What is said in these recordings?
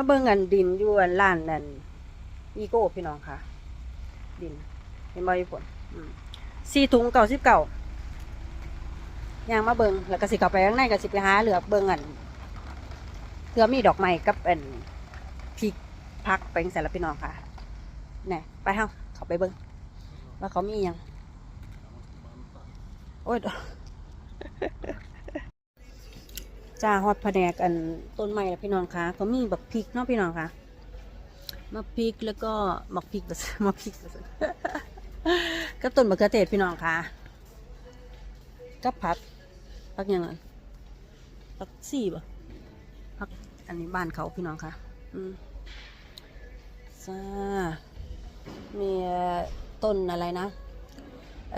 มาเบิ่งอันดินอยู่อันล้านนั่นอีโก้พี่น้องค่ะ ดินเห็นบ่อยู่ฝนสี่ถุงเก่าสิบเก่ายางมาเบิ่งแล้วก็สิเข้าไปข้างในก็สิไปหาเหลือเบิ่งอันเพื่อมีดอกไม้กับอันพริกพักไปจั่งซั้นละพี่น้องค่ะแน่ไปเฮาเข้าไปเบิ่งว่าเขามียัง โอ้ย จ้าฮอดแผนกอันต้นไม้แล้วพี่น้องคะก็มีบักพริกเนาะพี่น้องคะมะพริกแล้วก็มักพริกบะมะพริกก็ต้นมะเขือเทศพี่น้องคะกับผักผักยังไงผักซี่บ่ผักอันนี้บ้านเขาพี่น้องคะอืมจ้ามีต้นอะไรนะ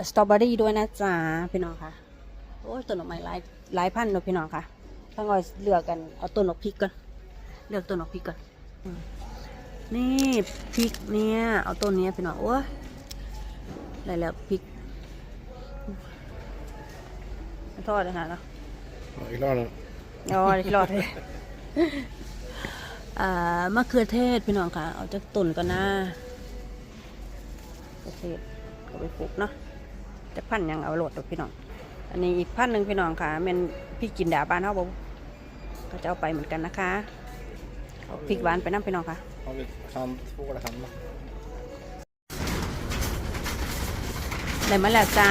สตรอเบอรี่ด้วยนะจ๊ะพี่น้องคะโอ้ยต้นดอกไม้หลายหลายพันเลยพี่น้องคะ ต้องเอาเลือกกันเอาต้นออกพริกก่อนเลือกต้นออกพริกก่อนอืมนี่พริกเนี่ยเอาต้นเนี้ยไปหน่อยโอ้ยได้แล้วพริกทอดเลยนะเนาะเอาอีกรอบหนึงอ๋อที่รอดเลยอ่ามะเขือเทศพี่น้องค่ะเอาจากต้นก่อนนะมะเขือเทศก็ไปปลูกเนาะแต่พันธุ์หยังเอาโหลดดอกพี่น้อง อันนี้อีกพันธุ์หนึ่งพี่น้องค่ะเป็นพริกกินดาบ้านเขาบอก ก็จะเอาไปเหมือนกันนะคะเอาพริกหวานไปน้ำพี่น้องค่ะเอาไปทำพวกอะไรทำมาได้มาแล้วจ้า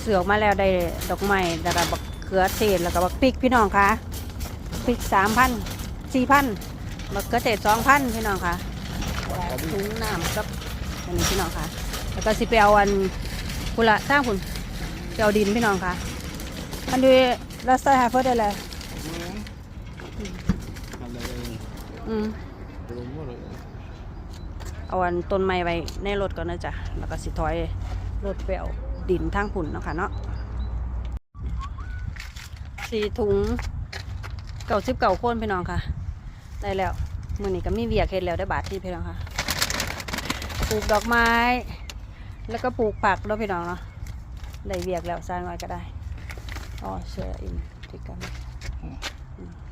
เสือออกมาแล้วได้ดอกไม้แล้วก็บักเขือเทศแล้วก็บักพริกพี่น้องค่ะพริกสามพันสี่พันบักเขือเทศสองพันพี่น้องค่ะแล้วถุงน้ำกับอันนี้พี่น้องค่ะ แล้วก็สิไปเอาอันกุละสร้างคุณไปเอาดินพี่น้องค่ะ อันนี้รัสไซฮาเฟิร์ได้เลย ทำอะไรกัน อืมเอาอันต้นไม้ไว้ในรถก่อนนะจ๊ะ แล้วก็สิถอยรถไปเอาดินทางผุนเนาะค่ะเนาะสี่ถุงเก่าสิบเก่าโค่นพี่น้องค่ะ ได้แล้วมือนี้ก็มีเวียกเห็ดแล้วได้บาทที่พี่น้องค่ะ ปลูกดอกไม้ แล้วก็ปลูกผักแล้วพี่น้องเนาะ ได้เวียกแล้วสร้างไว้ก็ได้ อ๋อเชื่ออินที่กัน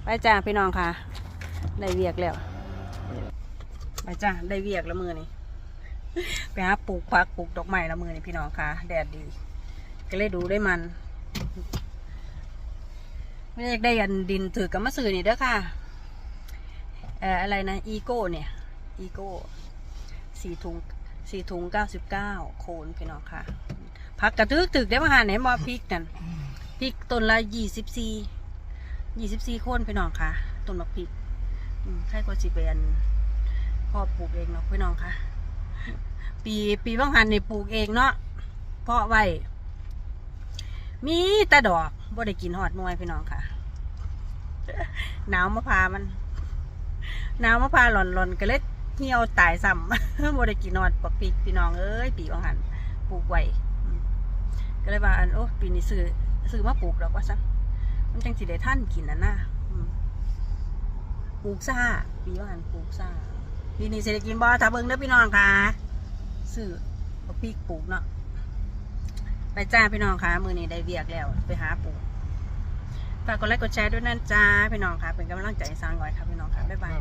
ไปจ้าพี่น้องค่ะ ได้เวียกแล้วไปจ้าได้เวียกแล้วมือนี่ไปหาปลูกผักปลูกดอกไม้แล้วมือนี่พี่น้องค่ะ แดดดี ก็เลยดูได้มันไม่อยากได้ยันดินถือกับมะสือนี่เด้อค่ะเอ่ออะไรนะอีโก้เนี่ยอีโก้สี่ถุงสี่ถุงเก้าสิบเก้าโคนพี่น้องค่ะผักกระตึกตึกได้มาหาไหนมาพริกนั่นพริกต้นละยี่สิบสี่ยี่สิบสี่โคนพี่น้องค่ะต้นมะพริก ใครก็สิเป็นพ่อปลูกเองเนาะพี่น้องคะปีปีบางหันนี่ปลูกเองเนาะเพาะไว้ มีแต่ดอกบ่ได้กินหอดหน่วยพี่น้องค่ะ หนาวมะพร้าวมันหนาวมะพร้าวหล่อนหล่อนๆก็เลยเหี่ยวตายซ้ำบ่ได้กินหอดปกปีพี่น้องเอ้ยปีบางหันปลูกไว้ก็เลยว่าอันโอ้ปีนี้ซื้อซื้อมาปลูกดอกว่าซะมันจังสิได้ท่านกินน่ะนะอืม ปลูกซ่า ปีว่าหันปลูกซ่าปีนี้เศรษฐกินบ่ถ้าเบิ่งเด้อพี่น้องค่ะซื้อปีกพริกปลูกเนาะไปจ้าพี่น้องค่ะมือนี้ได้เวียกแล้ว ไปหาปลูกฝากกดไลค์กดแชร์ด้วยนั่นจ้าพี่น้องค่ะ เป็นกำลังใจให้สร้างไว้ค่ะพี่น้องค่ะบ๊ายบาย